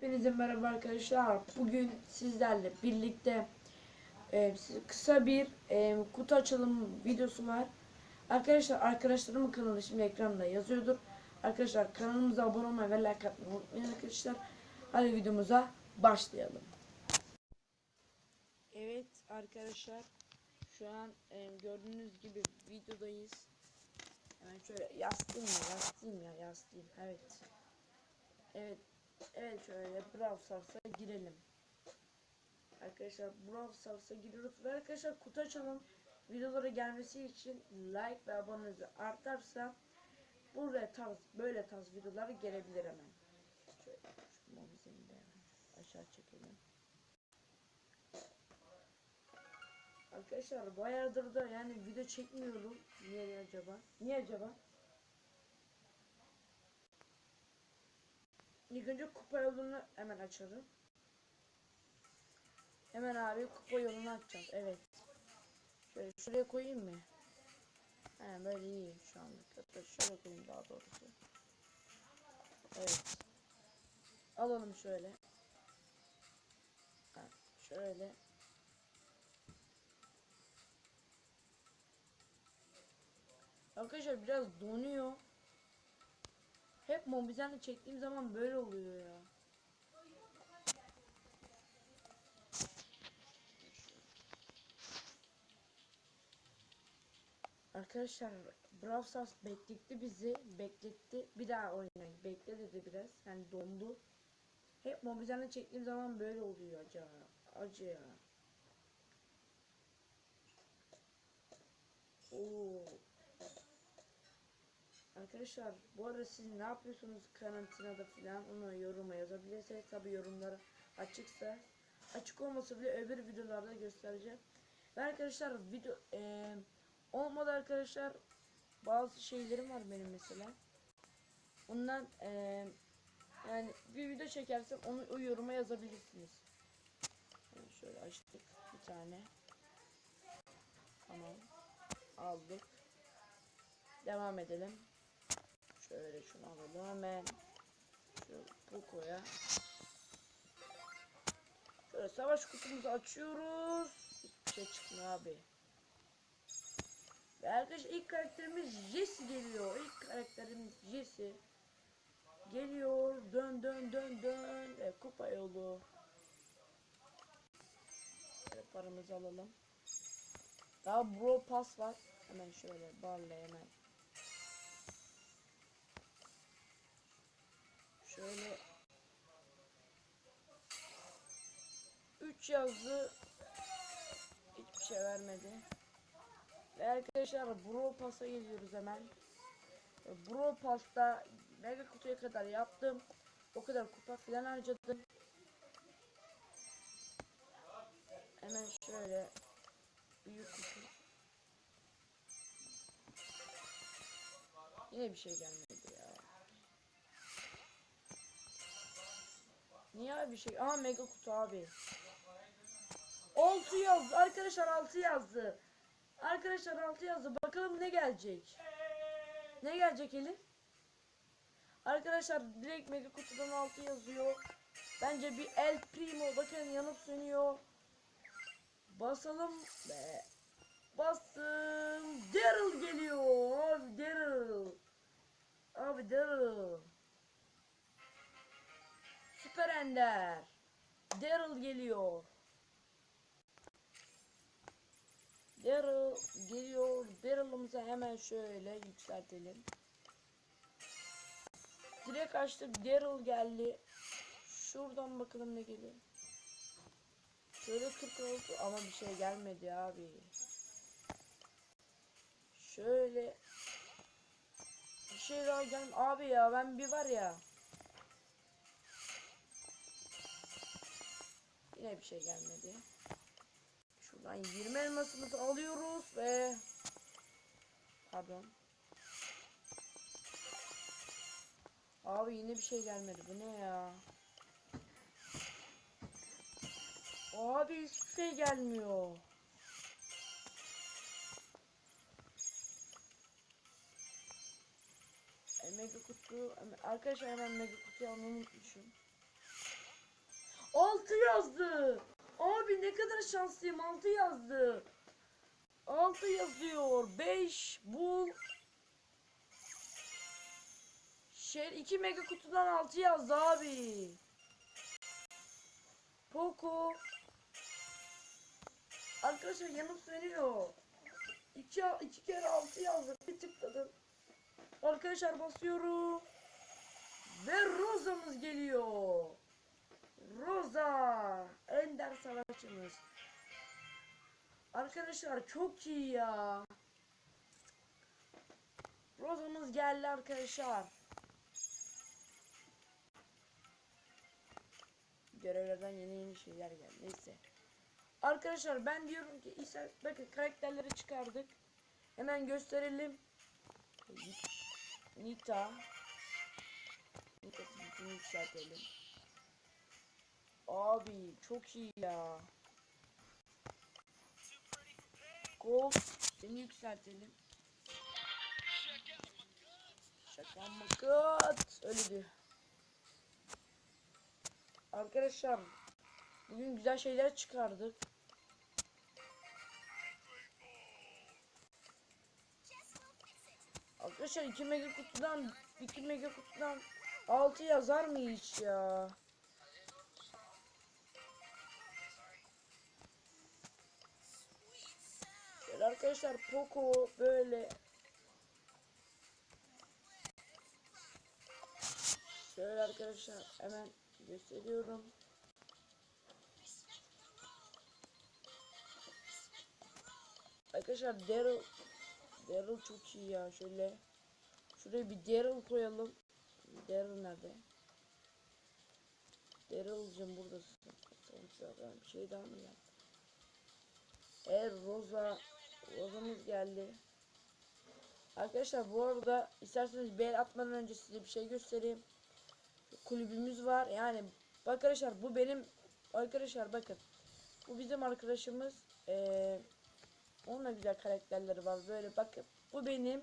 Hepinize merhaba arkadaşlar. Bugün sizlerle birlikte e, kısa bir e, kutu açılım videosu var. Arkadaşlar arkadaşlarımın kanalı şimdi ekranda yazıyordur. Arkadaşlar kanalımıza abone olmayı ve like atmayı unutmayın arkadaşlar. Hadi videomuza başlayalım. Evet arkadaşlar şu an e, gördüğünüz gibi videodayız. Hemen şöyle yastığım ya yastığım ya yastığım evet. Evet Evet şöyle Brawl Stars'a girelim. Arkadaşlar Brawl Stars'a giriyoruz ve arkadaşlar kutu açalım. Videolara gelmesi için like ve abonenizi artarsa buraya tarz böyle tarz videolar gelebilir hemen. Şöyle şu mobizini de aşağı çekelim. Arkadaşlar bayağıdır da yani video çekmiyorum. Niye acaba? Niye acaba? İlk önce kupa yolunu hemen açalım. Hemen abi kupa yolunu açacağız. Evet. Şöyle şuraya koyayım mı? He böyle iyi şu anlık. Hatta şöyle koyayım daha doğrusu. Evet. Alalım şöyle. Ha, şöyle. Arkadaşlar biraz donuyor. Hep mobizenle çektiğim zaman böyle oluyor ya. Arkadaşlar Brawl Stars bekletti bizi. Bekletti. Bir daha oynayın. Bekle dedi biraz. Yani dondu. Hep mobizenle çektiğim zaman böyle oluyor acı. Acı ya. Oo. Arkadaşlar bu arada siz ne yapıyorsunuz karantinada falan onu yoruma yazabilirseniz tabi yorumları açıksa açık olmasa bile öbür videolarda göstereceğim. Ve arkadaşlar video e, olmadı arkadaşlar bazı şeylerim var benim mesela. Ondan e, yani bir video çekersem onu o yoruma yazabilirsiniz. Yani şöyle açtık bir tane. Tamam. Aldık. Devam edelim. Şöyle şunu alalım hemen. Şu Poco'ya. Şöyle savaş kutumuzu açıyoruz. Hiçbir şey çıkmıyor abi. Ve arkadaşlar ilk karakterimiz Jesse geliyor. İlk karakterimiz Jesse. Geliyor. Dön dön dön dön. Ve kupa yolu. Şöyle paramızı alalım. Daha bro pass var. Hemen şöyle barley hemen Şöyle 3 yazdı. Hiçbir şey vermedi. Ve arkadaşlar Bro Pass'a geliyoruz hemen. Bro Pass'ta mega kutuya kadar yaptım. O kadar kupa filan harcadım. Hemen şöyle büyük kutu. Yine bir şey gelmedi bir şey? Aa mega kutu abi. 6 yazdı. Arkadaşlar 6 yazdı. Arkadaşlar 6 yazdı. Bakalım ne gelecek. Ne gelecek Elif? Arkadaşlar direkt mega kutudan 6 yazıyor. Bence bir El Primo. Bakın yanıp sönüyor. Basalım be. Bastım. Daryl geliyor. Abi Daryl. Abi Daryl. Süper. Daryl geliyor. Daryl geliyor. Daryl'ımızı hemen şöyle yükseltelim. Direkt açtık. Daryl geldi. Şuradan bakalım ne geliyor. Şöyle 40 oldu ama bir şey gelmedi abi. Şöyle bir şey daha gel abi ya ben bir var ya Yine bir şey gelmedi. Şuradan 20 elmasımızı alıyoruz ve pardon. Abi yine bir şey gelmedi. Bu ne ya? Abi hiçbir şey gelmiyor. E, mega kutu arkadaşlar hemen mega kutuyu almayı unutmuşum. Yazdı. Abi ne kadar şanslıyım 6 yazdı. 6 yazıyor. 5 bul. Şey 2 mega kutudan 6 yazdı abi. Poco. Arkadaşlar yanıp sönüyor. 2 2 kere 6 yazdı. Bir tıkladım. Arkadaşlar basıyorum. Ve Rosa'mız geliyor. Rosa. Ender savaşçımız. Arkadaşlar çok iyi ya. Rosa'mız geldi arkadaşlar. Görevlerden yeni yeni şeyler geldi. Neyse. Arkadaşlar ben diyorum ki İsa bakın karakterleri çıkardık. Hemen gösterelim. Nita. Nita sesini yükseltelim. Abi çok iyi ya. Gold seni yükseltelim. Şaka makat. Öyle diyor. Arkadaşlar bugün güzel şeyler çıkardık. Arkadaşlar 2 mega kutudan 2 mega kutudan 6 yazar mı hiç ya? Arkadaşlar Poco böyle Şöyle arkadaşlar hemen gösteriyorum. Arkadaşlar Daryl Daryl çok iyi ya şöyle Şuraya bir Daryl koyalım. Daryl nerede? Daryl'cım buradasın. Bir şey daha mı geldi? Evet Rosa Rosa'mız geldi. Arkadaşlar bu arada isterseniz bir el atmadan önce size bir şey göstereyim. Kulübümüz var. Yani bak arkadaşlar bu benim arkadaşlar bakın. Bu bizim arkadaşımız. Ee, onun da güzel karakterleri var. Böyle bakın. Bu benim.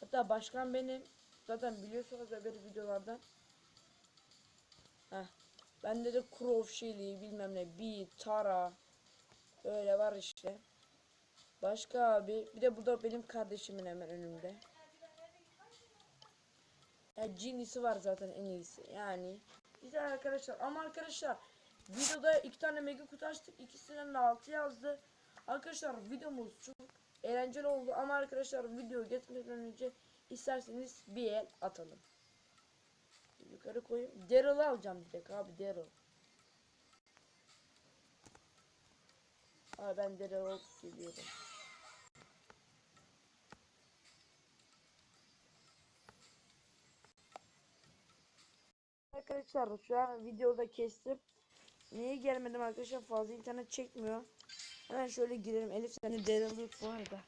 Hatta başkan benim. Zaten biliyorsunuz öbür videolardan. Heh. Bende de Crow Shelly bilmem ne. Bir Tara. Öyle var işte. Başka abi. Bir de bu da benim kardeşimin hemen önümde. Ya Genie'si var zaten en iyisi. Yani güzel arkadaşlar. Ama arkadaşlar videoda iki tane mega kutu açtık. İkisinden de 6 yazdı. Arkadaşlar videomuz çok eğlenceli oldu. Ama arkadaşlar video geçmeden önce isterseniz bir el atalım. Yukarı koyayım. Daryl'ı alacağım direkt abi Daryl. Abi ben Daryl olup Arkadaşlar şu an videoda kestim. Niye gelmedim arkadaşlar fazla internet çekmiyor. Hemen şöyle girelim. Elif seni yok bu arada.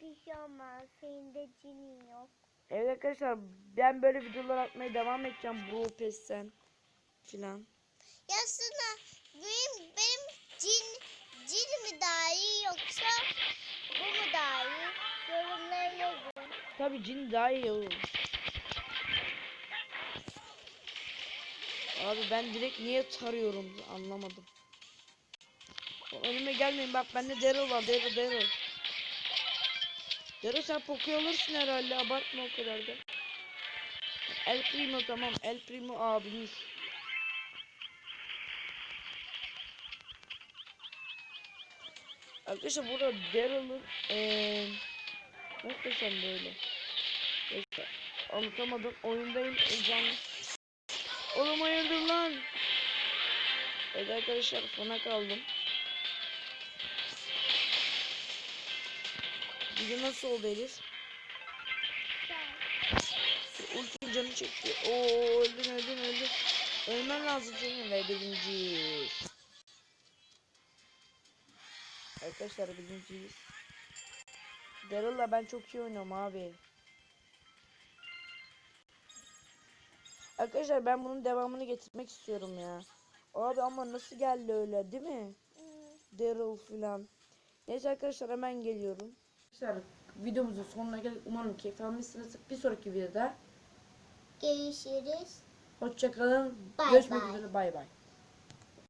Bir şey olmaz. Senin de cinin yok. Evet arkadaşlar ben böyle videolar atmaya devam edeceğim. Brawl Pass'ten filan. Ya sana benim, benim cin, cin mi daha iyi yoksa bu mu daha iyi? Yorumlara yazın. Tabi cin daha iyi olur. Abi ben direkt niye tarıyorum anlamadım. Önüme gelmeyin bak bende Daryl var Daryl Daryl. Daryl sen Poco'yu alırsın herhalde abartma o kadar da. El Primo tamam El Primo abimiz. Arkadaşlar burada Daryl'ın eee Nasıl böyle? Neyse. Anlatamadım. Oyundayım. Heyecanlı. Oğlum hayırdır lan? Evet arkadaşlar sona kaldım. Video nasıl oldu Elif? Ulti canı çekti. Oo öldün öldün öldün. Ölmen lazım senin ve birinciyiz. Arkadaşlar birinciyiz. Daryl'la ben çok iyi oynuyorum abi. Arkadaşlar ben bunun devamını getirmek istiyorum ya. Abi ama nasıl geldi öyle değil mi? Daryl filan. Neyse arkadaşlar hemen geliyorum. Arkadaşlar videomuzun sonuna geldik. Umarım keyif almışsınız. Bir sonraki videoda Görüşürüz. hoşçakalın. Bay Görüşmek bay. üzere. Bay bay.